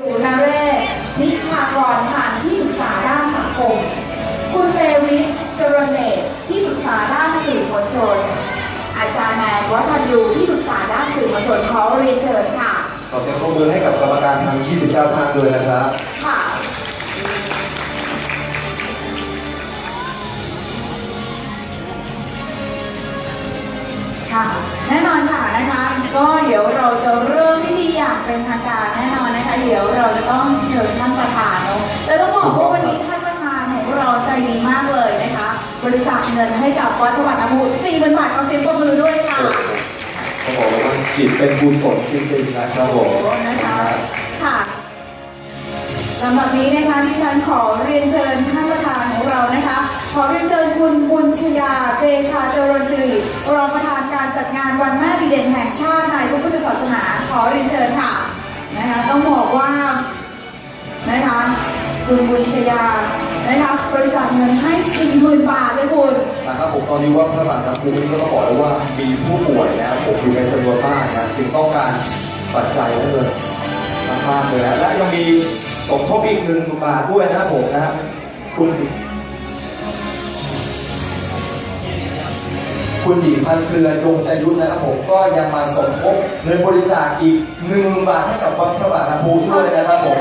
ดูนาเรศนิพากรผ่านที่ปรึกษาด้านสังคม คุณเตวิทจรเนตที่ปรึกษาด้านสื่อมวลชน อาจารย์แมนวัฒนยูที่ปรึกษาด้านสื่อมวลชนขอเรียนเชิญค่ะ ขอเสียงปรบมือให้กับกรรมการทั้ง 29 ท่านด้วยนะครับ ค่ะ ค่ะ แน่นอนค่ะนะคะ บริจาคเงินให้กับวัดพระบาทน้ำพุสี่พันบาทเอาเสียงปรบมือด้วยค่ะเขาบอกเลยว่าจิตเป็นกุศลจริงๆนะครับผมโอ้นะคะค่ะลำดับนี้นะคะที่ฉันขอเรียนเชิญท่านประธานของเรานะคะ ขอเรียนเชิญคุณบุญชยาเตชาเจริญสิริรองประธานการจัดงานวันแม่ดีเด่นแห่งชาติในพระพุทธศาสนา ขอเรียนเชิญค่ะนะคะต้องบอกว่านะคะคุณบุญชยา นะคะบริจาคเงินให้40,000บาทเลยคุณ นะครับผมตอนนี้ว่าพระบาทน้ำพุนี่ก็ต้องบอกเลยว่ามีผู้ป่วยนะครับผมอยู่ในจำนวนมากนะจึงต้องการปัจจัยและเงินมากๆเลยนะและยังมีสมทบอีกหนึ่งบาทด้วยนะครับผมนะคุณคุณหญิงพันเครือดวงใจยุทธนะครับผมก็ยังมาสมทบเงินบริจาคอีกหนึ่งบาทให้กับวัดพระบาทน้ำพุด้วยนะครับผม